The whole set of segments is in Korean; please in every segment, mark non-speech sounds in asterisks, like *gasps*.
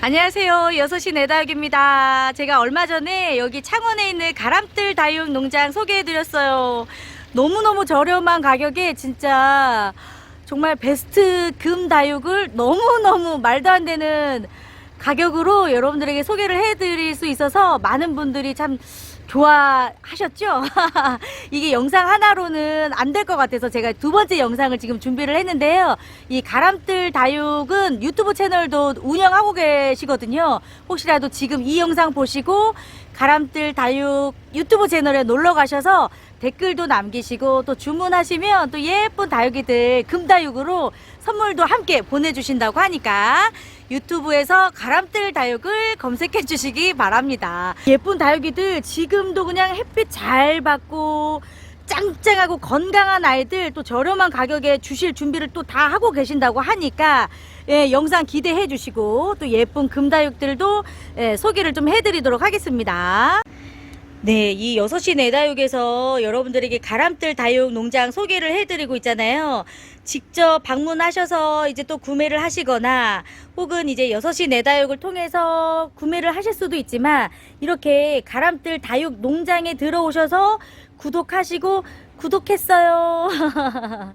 안녕하세요. 6시 내다육입니다. 제가 얼마 전에 여기 창원에 있는 가람뜰 다육 농장 소개해드렸어요. 너무너무 저렴한 가격에 진짜 정말 베스트 금 다육을 너무너무 말도 안 되는 가격으로 여러분들에게 소개를 해드릴 수 있어서 많은 분들이 참 좋아하셨죠? *laughs* 이게 영상 하나로는 안 될 것 같아서 제가 두 번째 영상을 지금 준비를 했는데요. 이 가람뜰 다육은 유튜브 채널도 운영하고 계시거든요. 혹시라도 지금 이 영상 보시고 가람뜰 다육 유튜브 채널에 놀러 가셔서 댓글도 남기시고 또 주문하시면 또 예쁜 다육이들 금다육으로 선물도 함께 보내주신다고 하니까 유튜브에서 가람뜰 다육을 검색해 주시기 바랍니다. 예쁜 다육이들 지금도 그냥 햇빛 잘 받고 짱짱하고 건강한 아이들 또 저렴한 가격에 주실 준비를 또 다 하고 계신다고 하니까 예, 영상 기대해 주시고 또 예쁜 금다육들도 예, 소개를 좀 해드리도록 하겠습니다. 네, 이 6시 내다육에서 여러분들에게 가람뜰 다육 농장 소개를 해드리고 있잖아요. 직접 방문하셔서 이제 또 구매를 하시거나 혹은 이제 6시 내다육을 통해서 구매를 하실 수도 있지만 이렇게 가람뜰 다육 농장에 들어오셔서 구독하시고 구독했어요. *laughs*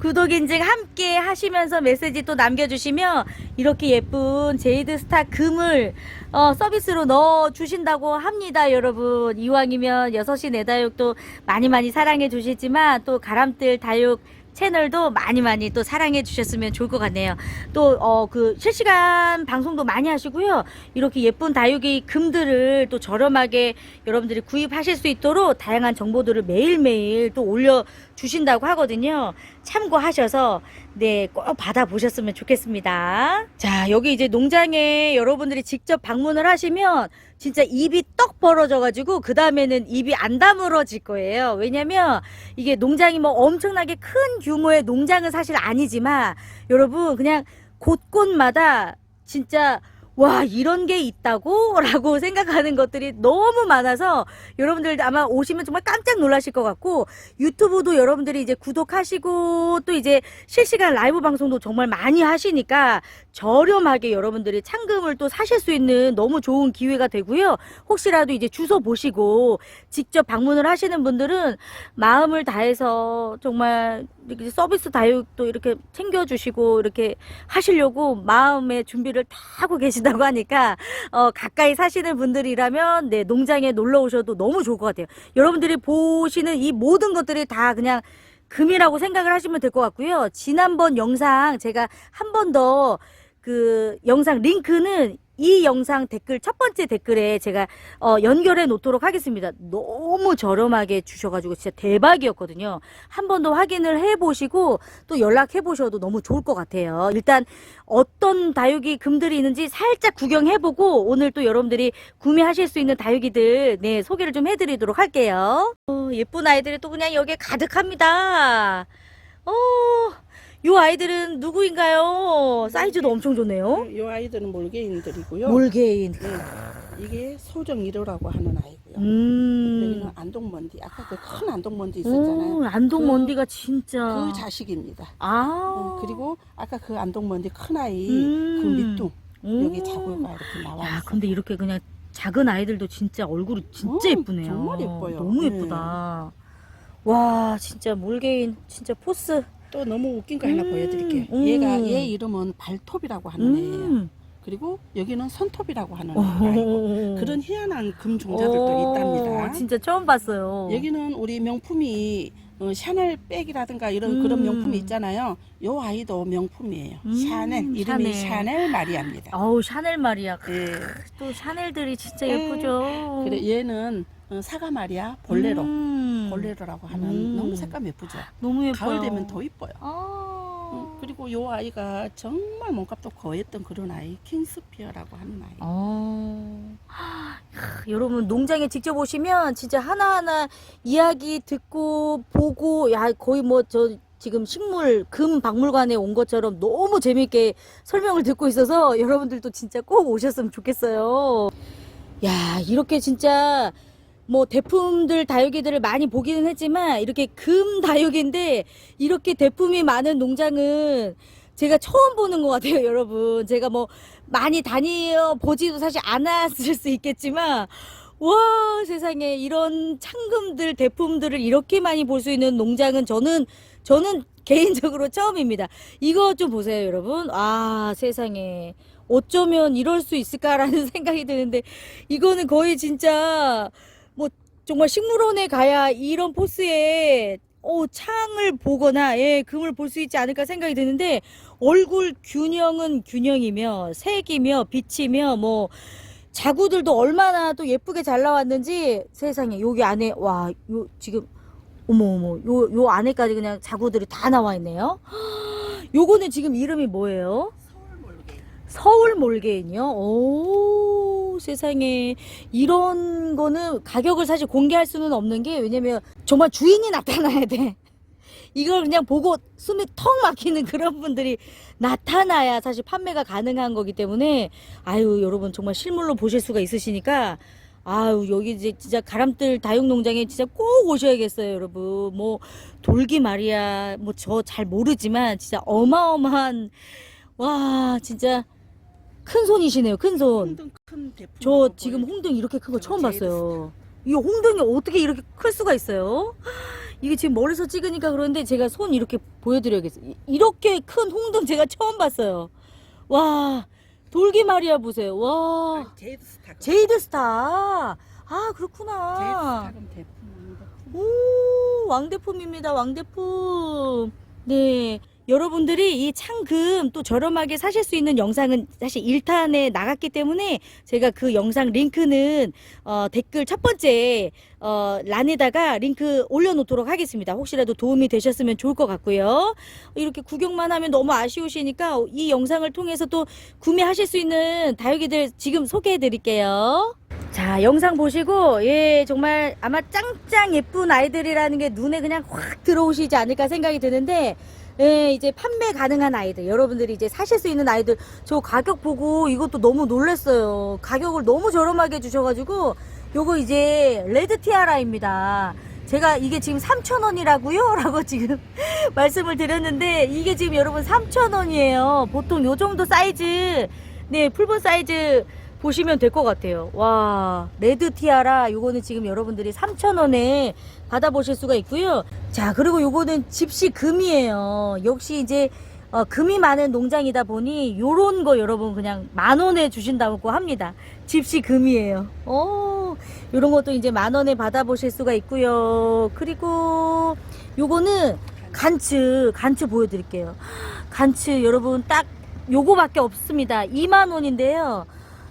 구독 인증 함께 하시면서 메시지 또 남겨주시면 이렇게 예쁜 제이드 스타 금을 어, 서비스로 넣어 주신다고 합니다, 여러분. 이왕이면 6시 내다육도 많이 많이 사랑해 주시지만 또 가람뜰 다육 채널도 많이 많이 또 사랑해 주셨으면 좋을 것 같네요. 또, 어, 그 실시간 방송도 많이 하시고요. 이렇게 예쁜 다육이 금들을 또 저렴하게 여러분들이 구입하실 수 있도록 다양한 정보들을 매일매일 또 올려 주신다고 하거든요. 참고하셔서 네, 꼭 받아보셨으면 좋겠습니다. 자, 여기 이제 농장에 여러분들이 직접 방문을 하시면 진짜 입이 떡 벌어져가지고 그 다음에는 입이 안 다물어질 거예요. 왜냐면 이게 농장이 뭐 엄청나게 큰 규모의 농장은 사실 아니지만 여러분 그냥 곳곳마다 진짜 와 이런 게 있다고? *laughs* 라고 생각하는 것들이 너무 많아서 여러분들 아마 오시면 정말 깜짝 놀라실 것 같고 유튜브도 여러분들이 이제 구독하시고 또 이제 실시간 라이브 방송도 정말 많이 하시니까 저렴하게 여러분들이 창금을 또 사실 수 있는 너무 좋은 기회가 되고요. 혹시라도 이제 주소 보시고 직접 방문을 하시는 분들은 마음을 다해서 정말 이렇게 서비스 다육도 이렇게 챙겨주시고 이렇게 하시려고 마음의 준비를 다 하고 계신다고 하니까 어, 가까이 사시는 분들이라면 네 농장에 놀러 오셔도 너무 좋을 것 같아요. 여러분들이 보시는 이 모든 것들이 다 그냥 금이라고 생각을 하시면 될 것 같고요. 지난번 영상 제가 한 번 더 그 영상 링크는 이 영상 댓글 첫 번째 댓글에 제가 어, 연결해 놓도록 하겠습니다. 너무 저렴하게 주셔가지고 진짜 대박이었거든요. 한 번 더 확인을 해보시고 또 연락해 보셔도 너무 좋을 것 같아요. 일단 어떤 다육이 금들이 있는지 살짝 구경해보고 오늘 또 여러분들이 구매하실 수 있는 다육이들 네 소개를 좀 해드리도록 할게요. 어, 예쁜 아이들이 또 그냥 여기에 가득합니다. 어, 요 아이들은 누구인가요? 사이즈도 엄청 좋네요. 이 아이들은 몰개인들이고요. 몰개인. 네, 이게 소정 1호라고 하는 아이고요. 음. 여기는 안동먼디. 아까 그 큰 안동먼디 있었잖아요. 오, 안동 그- 먼디가 진짜. 그 자식입니다. 아. 어, 그리고 아까 그 안동먼디 큰 아이 음. 그 밑둥 오. 여기 자구가 이렇게 나와 야, 있어요. 근데 이렇게 그냥 작은 아이들도 진짜 얼굴이 진짜 어, 예쁘네요. 정말 예뻐요. 너무 네. 예쁘다. 와, 진짜 몰개인 진짜 포스. 또 너무 웃긴 거 하나 음. 보여드릴게요. 음. 얘가 얘 이름은 발톱이라고 하는 애예요. 음. 그리고 여기는 손톱이라고 하는. 아이고 그런 희한한 금 종자들도 오, 있답니다. 진짜 처음 봤어요. 여기는 우리 명품이 어, 샤넬 백이라든가 이런 음. 그런 명품이 있잖아요. 요 아이도 명품이에요. 음, 샤넬 이름이 샤넬. 샤넬, 마리아입니다. 어우, 샤넬 말이야. 예. 또 샤넬들이 진짜 예. 예쁘죠. 그래 얘는 어, 사과 마리아 볼레로 음. 볼레로라고 하는 음. 너무 색감 예쁘죠. 너무 예뻐요. 가을 되면 더 이뻐요. 아. 어, 그리고 요 아이가 정말 몸값도 거했던 그런 아이 킹스피어라고 하는 아이. 어. 하, 여러분 농장에 직접 오시면 진짜 하나하나 이야기 듣고 보고 야 거의 뭐 저 지금 식물 금 박물관에 온 것처럼 너무 재밌게 설명을 듣고 있어서 여러분들도 진짜 꼭 오셨으면 좋겠어요. 야 이렇게 진짜 뭐 대품들 다육이들을 많이 보기는 했지만 이렇게 금 다육인데 이렇게 대품이 많은 농장은 제가 처음 보는 것 같아요, 여러분. 제가 뭐 많이 다녀 보지도 사실 않았을 수 있겠지만 와 세상에 이런 창금들 대품들을 이렇게 많이 볼 수 있는 농장은 저는 저는 *laughs* 개인적으로 처음입니다. 이거 좀 보세요, 여러분. 아 세상에 어쩌면 이럴 수 있을까라는 *laughs* 생각이 드는데 이거는 거의 진짜 뭐 정말 식물원에 가야 이런 포스에 어, 창을 보거나 예, 금을 볼 수 있지 않을까 생각이 드는데 얼굴 균형은 균형이며 색이며 빛이며 뭐 자구들도 얼마나 또 예쁘게 잘 나왔는지 세상에 여기 안에 와 요 지금 어머 어머 요 요 안에까지 그냥 자구들이 다 나와 있네요. *gasps* 요거는 지금 이름이 뭐예요? 서울 몰개. 서울 몰개인이요? 오, 세상에. 이런 거는 가격을 사실 공개할 수는 없는 게, 왜냐면 정말 주인이 나타나야 돼. 이걸 그냥 보고 숨이 턱 막히는 그런 분들이 나타나야 사실 판매가 가능한 거기 때문에, 아유, 여러분 정말 실물로 보실 수가 있으시니까, 아유, 여기 이제 진짜 가람들 다육농장에 진짜 꼭 오셔야겠어요, 여러분. 뭐, 돌기 말이야. 뭐, 저 잘 모르지만, 진짜 어마어마한, 와, 진짜 큰 손이시네요, 큰 손. 홍등 큰 대품. 저 지금 홍등 이렇게 큰거 처음 봤어요. 이 홍등이 어떻게 이렇게 클 수가 있어요? 이게 지금 멀리서 찍으니까 그런데 제가 손 이렇게 보여드려야겠어요. 이- 이렇게 큰 홍등 제가 처음 봤어요. 와, 돌기 마리아 보세요. 와, 제이드 스타. 제이드 스타. 아, 제이드 그렇구나. 스타금 대품. 오, 왕대품입니다. 왕대품. 네. 여러분들이 이 창금 또 저렴하게 사실 수 있는 영상은 사실 1탄에 나갔기 때문에 제가 그 영상 링크는 어, 댓글 첫 번째 어, 란에다가 링크 올려놓도록 하겠습니다. 혹시라도 도움이 되셨으면 좋을 것 같고요. 이렇게 구경만 하면 너무 아쉬우시니까 이 영상을 통해서 또 구매하실 수 있는 다육이들 지금 소개해 드릴게요. 자, 영상 보시고, 예, 정말 아마 짱짱 예쁜 아이들이라는 게 눈에 그냥 확 들어오시지 않을까 생각이 드는데, 예, 이제 판매 가능한 아이들, 여러분들이 이제 사실 수 있는 아이들, 저 가격 보고 이것도 너무 놀랐어요. 가격을 너무 저렴하게 주셔가지고, 요거 이제 레드 티아라입니다. 제가 이게 지금 3,000원이라고요? *laughs* 라고 지금 *laughs* 말씀을 드렸는데, 이게 지금 여러분 3,000원이에요. 보통 요 정도 사이즈, 네, 풀본 사이즈 보시면 될 것 같아요. 와, 레드 티아라 요거는 지금 여러분들이 3,000원에 받아보실 수가 있고요. 자, 그리고 요거는 집시 금이에요. 역시 이제 어, 금이 많은 농장이다 보니 요런 거 여러분 그냥 만 원에 주신다고 합니다. 집시 금이에요. 오, 요런 것도 이제 만 원에 받아보실 수가 있고요. 그리고 요거는 간츠, 간츠 보여드릴게요. 간츠 여러분 딱 요거밖에 없습니다. 2만 원인데요.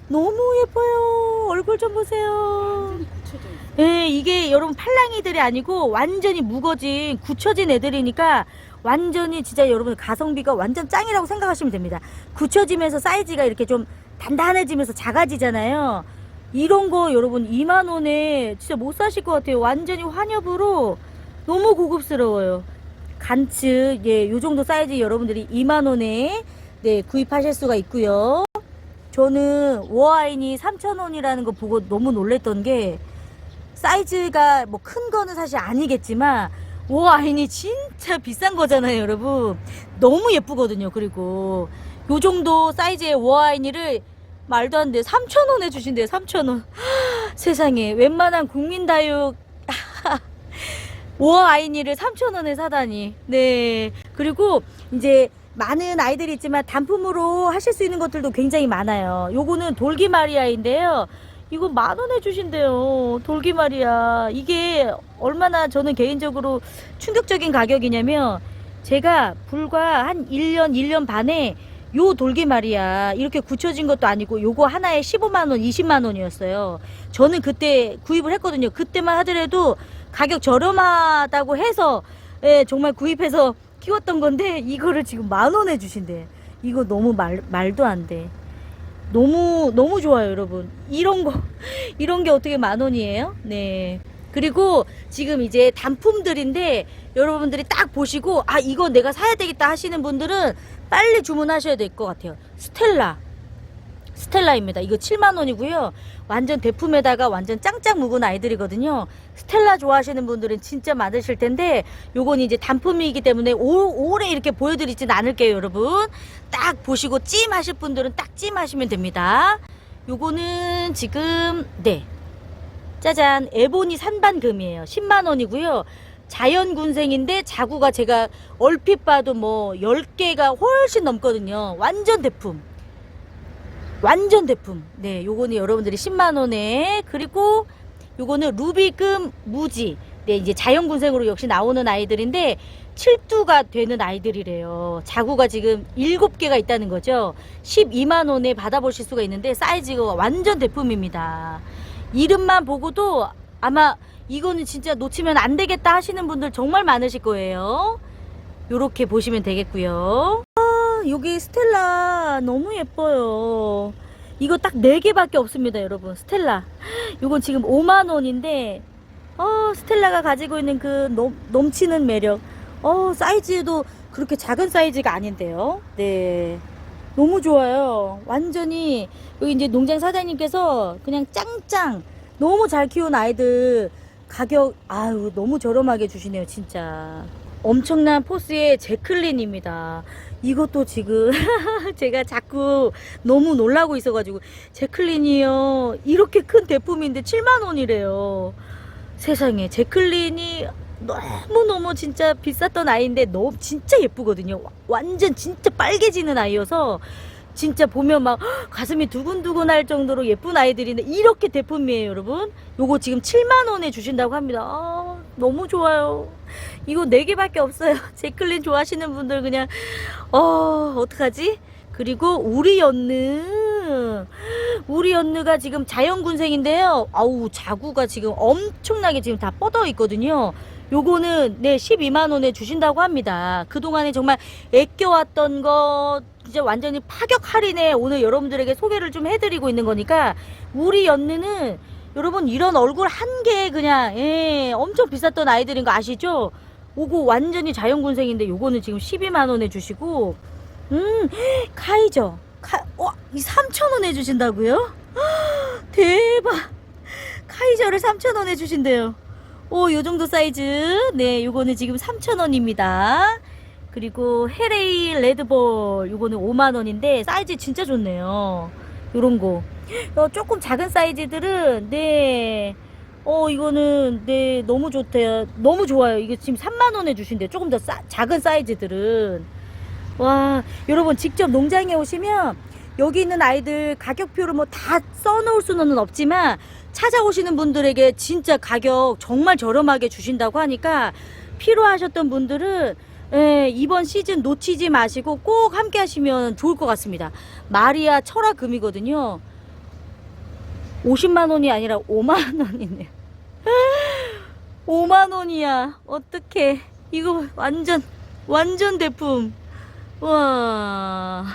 너무 예뻐요. 얼굴 좀 보세요. 예, 이게 여러분 팔랑이들이 아니고 완전히 묵어진 굳혀진 애들이니까 완전히 진짜 여러분 가성비가 완전 짱이라고 생각하시면 됩니다. 굳혀지면서 사이즈가 이렇게 좀 단단해지면서 작아지잖아요. 이런 거 여러분 2만 원에 진짜 못 사실 것 같아요. 완전히 환엽으로 너무 고급스러워요. 간츠 예, 요 정도 사이즈 여러분들이 2만 원에 네, 구입하실 수가 있고요. 저는 워아인이 3,000원이라는 거 보고 너무 놀랬던 게 사이즈가 뭐 큰 거는 사실 아니겠지만 워아인이 진짜 비싼 거잖아요, 여러분. 너무 예쁘거든요. 그리고 요 정도 사이즈의 워아인이를 말도 안 돼. 3,000원에 주신대요. 3,000원. 세상에 웬만한 국민 다육 *laughs* 워아이니를 3,000원에 사다니. 네. 그리고 이제 많은 아이들이 있지만 단품으로 하실 수 있는 것들도 굉장히 많아요. 요거는 돌기 마리아인데요. 이거 만 원에 주신대요. 돌기 마리아. 이게 얼마나 저는 개인적으로 충격적인 가격이냐면 제가 불과 한 1년, 1년 반에 요 돌기 마리아 이렇게 굳혀진 것도 아니고 요거 하나에 15만 원, 20만 원이었어요. 저는 그때 구입을 했거든요. 그때만 하더라도 가격 저렴하다고 해서 예, 정말 구입해서 키웠던 건데 이거를 지금 만 원에 주신대. 이거 너무 말 말도 안 돼. 너무 너무 좋아요, 여러분. 이런 거 *laughs* 이런 게 어떻게 만 원이에요? 네. 그리고 지금 이제 단품들인데 여러분들이 딱 보시고 아 이거 내가 사야 되겠다 하시는 분들은 빨리 주문하셔야 될 것 같아요. 스텔라. 스텔라입니다. 이거 7만 원이고요. 완전 대품에다가 완전 짱짱 묵은 아이들이거든요. 스텔라 좋아하시는 분들은 진짜 많으실 텐데 요건 이제 단품이기 때문에 오, 오래 이렇게 보여드리진 않을게요, 여러분. 딱 보시고 찜 하실 분들은 딱 찜 하시면 됩니다. 요거는 지금 네. 짜잔. 에보니 산반금이에요. 10만 원이고요. 자연군생인데 자구가 제가 얼핏 봐도 뭐 10개가 훨씬 넘거든요. 완전 대품. 완전 대품. 네, 요거는 여러분들이 10만 원에 그리고 요거는 루비금 무지. 네, 이제 자연군생으로 역시 나오는 아이들인데 7두가 되는 아이들이래요. 자구가 지금 7개가 있다는 거죠. 12만 원에 받아보실 수가 있는데 사이즈가 완전 대품입니다. 이름만 보고도 아마 이거는 진짜 놓치면 안 되겠다 하시는 분들 정말 많으실 거예요. 요렇게 보시면 되겠고요. 아, 여기 스텔라 너무 예뻐요. 이거 딱 4개밖에 없습니다, 여러분. 스텔라. 요건 지금 5만 원인데 어, 스텔라가 가지고 있는 그 넘, 넘치는 매력. 어, 사이즈도 그렇게 작은 사이즈가 아닌데요. 네. 너무 좋아요. 완전히 여기 이제 농장 사장님께서 그냥 짱짱 너무 잘 키운 아이들 가격 아유 너무 저렴하게 주시네요 진짜 엄청난 포스의 제클린입니다 이것도 지금 *laughs* 제가 자꾸 너무 놀라고 있어가지고 제클린이요. 이렇게 큰 대품인데 7만원이래요. 세상에 제클린이 너무너무 진짜 비쌌던 아이인데 너무 진짜 예쁘거든요. 완전 진짜 빨개지는 아이여서 진짜 보면 막 헉, *gasps* 가슴이 두근두근 할 정도로 예쁜 아이들인데 이렇게 대품이에요 여러분. 요거 지금 7만원에 주신다고 합니다. 아, 너무 좋아요. 이거 4개밖에 없어요. *laughs* 제클린 좋아하시는 분들 그냥 어 어떡하지? 그리고 우리 연느. 우리 연느가 지금 자연군생인데요. 아우 자구가 지금 엄청나게 지금 다 뻗어 있거든요. 요거는 네 12만 원에 주신다고 합니다. 그동안에 정말 애껴왔던 거 이제 완전히 파격 할인에 오늘 여러분들에게 소개를 좀 해드리고 있는 거니까 우리 연느는 여러분 이런 얼굴 한 개 그냥 예, 엄청 비쌌던 아이들인 거 아시죠? 오고 완전히 자연군생인데 요거는 지금 12만원에 주시고 음 카이저 카, 와, 이 3,000원에 주신다고요? *gasps* 대박 카이저를 3,000원에 주신대요 오, 요 정도 사이즈. 네, 요거는 지금 3,000원입니다. 그리고 헤레이 레드볼. 요거는 5만원인데, 사이즈 진짜 좋네요. 요런 거. 어, 조금 작은 사이즈들은, 네. 어, 이거는, 네, 너무 좋대요. 너무 좋아요. 이게 지금 3만 원에 주신대요. 조금 더 싸, 작은 사이즈들은. 와, 여러분, 직접 농장에 오시면, 여기 있는 아이들 가격표를 뭐 다 써놓을 수는 없지만, 찾아오시는 분들에게 진짜 가격 정말 저렴하게 주신다고 하니까 필요하셨던 분들은 예, 이번 시즌 놓치지 마시고 꼭 함께 하시면 좋을 것 같습니다. 마리아 철화금이거든요. 50만 원이 아니라 5만 원이네요. *laughs* 5만 원이야. 어떡해. 이거 완전 완전 대품. 와.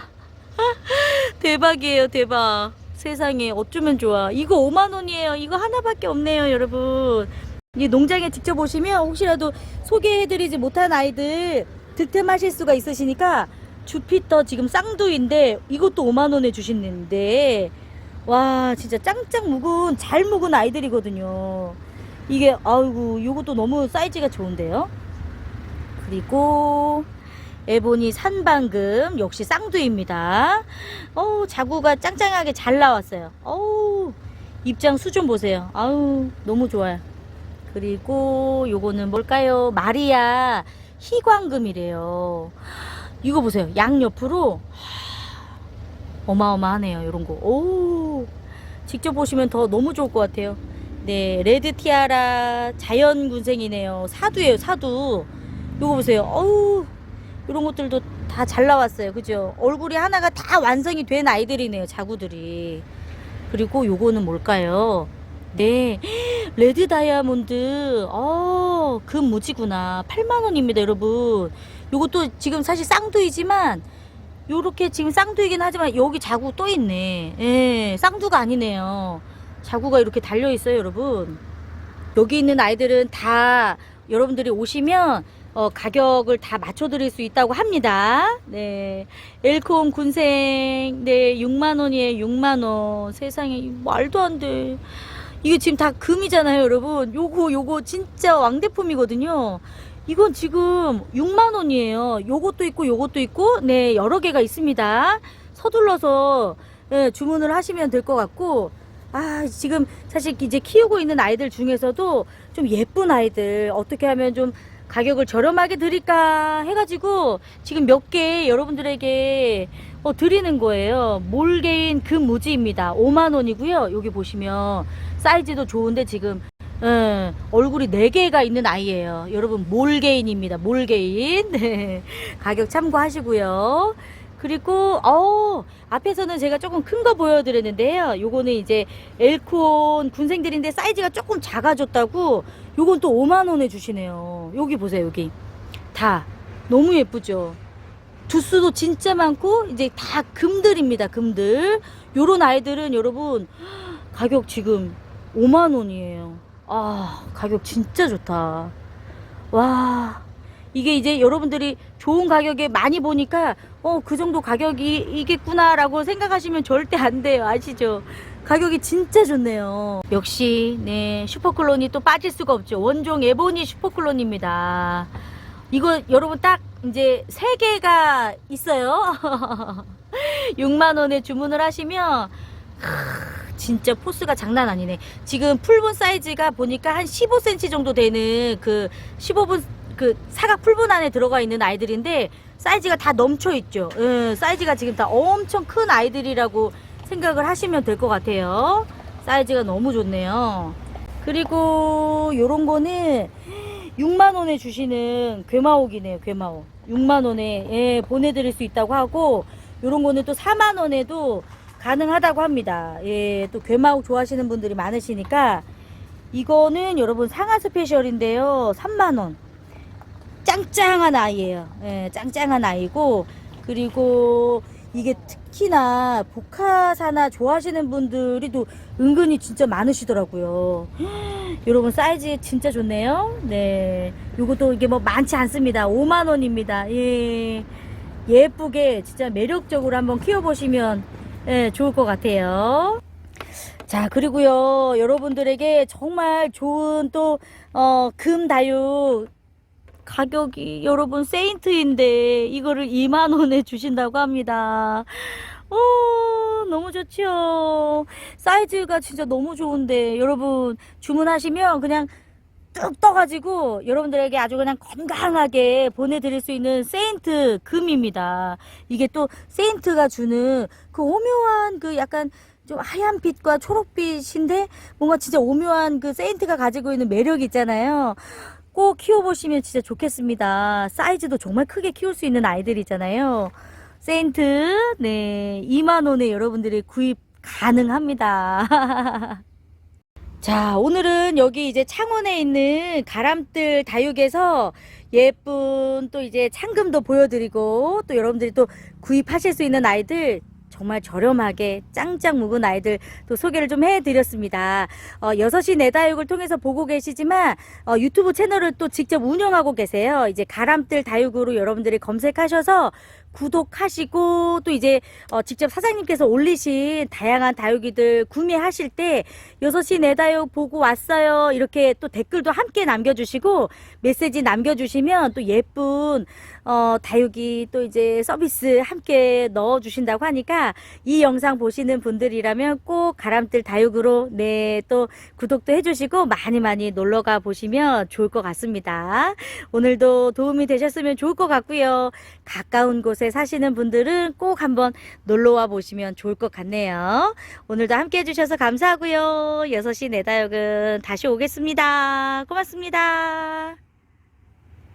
*laughs* 대박이에요, 대박. 세상에 어쩌면 좋아. 이거 5만 원이에요. 이거 하나밖에 없네요, 여러분. 이 농장에 직접 오시면 혹시라도 소개해드리지 못한 아이들 득템하실 수가 있으시니까 주피터 지금 쌍두인데 이것도 5만 원에 주시는데 와 진짜 짱짱 묵은 잘 묵은 아이들이거든요. 이게 아이고 이것도 너무 사이즈가 좋은데요. 그리고 에보니 산방금 역시 쌍두입니다. 어우 자구가 짱짱하게 잘 나왔어요. 어우 입장 수 좀 보세요. 아우 너무 좋아요. 그리고 요거는 뭘까요? 마리아 희광금이래요. 이거 보세요. 양 옆으로 하, 어마어마하네요. 요런 거. 오 직접 보시면 더 너무 좋을 것 같아요. 네 레드 티아라 자연 군생이네요. 사두예요. 사두. 요거 보세요. 어우 이런 것들도 다 잘 나왔어요. 그죠? 얼굴이 하나가 다 완성이 된 아이들이네요. 자구들이. 그리고 요거는 뭘까요? 네. 레드 다이아몬드. 어, 금 무지구나. 8만원입니다, 여러분. 요것도 지금 사실 쌍두이지만, 요렇게 지금 쌍두이긴 하지만, 여기 자구 또 있네. 예, 쌍두가 아니네요. 자구가 이렇게 달려있어요, 여러분. 여기 있는 아이들은 다 여러분들이 오시면 어, 가격을 다 맞춰드릴 수 있다고 합니다. 네. 엘콤 군생, 네, 6만원이에요, 6만원. 세상에, 말도 안 돼. 이게 지금 다 금이잖아요, 여러분. 요거, 요거 진짜 왕대품이거든요. 이건 지금 6만원이에요. 요것도 있고, 요것도 있고, 네, 여러 개가 있습니다. 서둘러서, 예, 주문을 하시면 될 것 같고, 아, 지금 사실 이제 키우고 있는 아이들 중에서도 좀 예쁜 아이들, 어떻게 하면 좀 가격을 저렴하게 드릴까 해가지고 지금 몇 개 여러분들에게 어, 드리는 거예요. 몰개인 금무지입니다. 5만 원이고요. 여기 보시면 사이즈도 좋은데 지금 예, 얼굴이 4개가 있는 아이예요. 여러분 몰개인입니다. 몰개인. *laughs* 네. 가격 참고하시고요. 그리고 어 앞에서는 제가 조금 큰 거 보여드렸는데요. 요거는 이제 엘콘 군생들인데 사이즈가 조금 작아졌다고 요건 또 5만 원에 주시네요. 여기 보세요, 여기. 다 너무 예쁘죠? 두수도 진짜 많고 이제 다 금들입니다. 금들. 요런 아이들은 여러분 가격 지금 5만 원이에요. 아, 가격 진짜 좋다. 와. 이게 이제 여러분들이 좋은 가격에 많이 보니까 어, 그 정도 가격이겠구나라고 생각하시면 절대 안 돼요. 아시죠? 가격이 진짜 좋네요. 역시 네 슈퍼클론이 또 빠질 수가 없죠. 원종 에보니 슈퍼클론입니다. 이거 여러분 딱 이제 세 개가 있어요. *laughs* 6만 원에 주문을 하시면 크, 진짜 포스가 장난 아니네. 지금 풀분 사이즈가 보니까 한 15cm 정도 되는 그 15분 그 사각 풀분 안에 들어가 있는 아이들인데 사이즈가 다 넘쳐 있죠. 음, 사이즈가 지금 다 엄청 큰 아이들이라고 생각을 하시면 될 것 같아요. 사이즈가 너무 좋네요. 그리고 요런 거는 6만 원에 주시는 괴마옥이네요. 괴마옥. 6만 원에 예, 보내드릴 수 있다고 하고 요런 거는 또 4만 원에도 가능하다고 합니다. 예, 또 괴마옥 좋아하시는 분들이 많으시니까 이거는 여러분 상하 스페셜인데요. 3만 원. 짱짱한 아이예요. 예, 짱짱한 아이고 그리고 이게 특히나 복화사나 좋아하시는 분들이 또 은근히 진짜 많으시더라고요. *gasps* 여러분 사이즈 진짜 좋네요. 네, 요것도 이게 뭐 많지 않습니다. 5만 원입니다. 예, 예쁘게 진짜 매력적으로 한번 키워 보시면 예, 좋을 것 같아요. 자, 그리고요, 여러분들에게 정말 좋은 또, 어, 금 다육 가격이 여러분 세인트인데 이거를 2만 원에 주신다고 합니다. 어, 너무 좋죠. 사이즈가 진짜 너무 좋은데 여러분 주문하시면 그냥 뚝 떠가지고 여러분들에게 아주 그냥 건강하게 보내드릴 수 있는 세인트 금입니다. 이게 또 세인트가 주는 그 오묘한 그 약간 좀 하얀 빛과 초록빛인데 뭔가 진짜 오묘한 그 세인트가 가지고 있는 매력이 있잖아요. 꼭 키워보시면 진짜 좋겠습니다. 사이즈도 정말 크게 키울 수 있는 아이들이잖아요. 세인트, 네, 2만원에 여러분들이 구입 가능합니다. *laughs* 자, 오늘은 여기 이제 창원에 있는 가람들 다육에서 예쁜 또 이제 창금도 보여드리고 또 여러분들이 또 구입하실 수 있는 아이들 정말 저렴하게 짱짱 묵은 아이들 또 소개를 좀 해드렸습니다. 어, 6시 내다육을 통해서 보고 계시지만 어, 유튜브 채널을 또 직접 운영하고 계세요. 이제 가람들 다육으로 여러분들이 검색하셔서 구독하시고 또 이제 어, 직접 사장님께서 올리신 다양한 다육이들 구매하실 때 6시 내 다육 보고 왔어요. 이렇게 또 댓글도 함께 남겨주시고 메시지 남겨주시면 또 예쁜 어, 다육이 또 이제 서비스 함께 넣어주신다고 하니까 이 영상 보시는 분들이라면 꼭 가람들 다육으로 네, 또 구독도 해주시고 많이 많이 놀러가 보시면 좋을 것 같습니다. 오늘도 도움이 되셨으면 좋을 것 같고요. 가까운 곳에 사시는 분들은 꼭 한번 놀러와 보시면 좋을 것 같네요. 오늘도 함께 해주셔서 감사하고요. 6시 내다육은 다시 오겠습니다. 고맙습니다.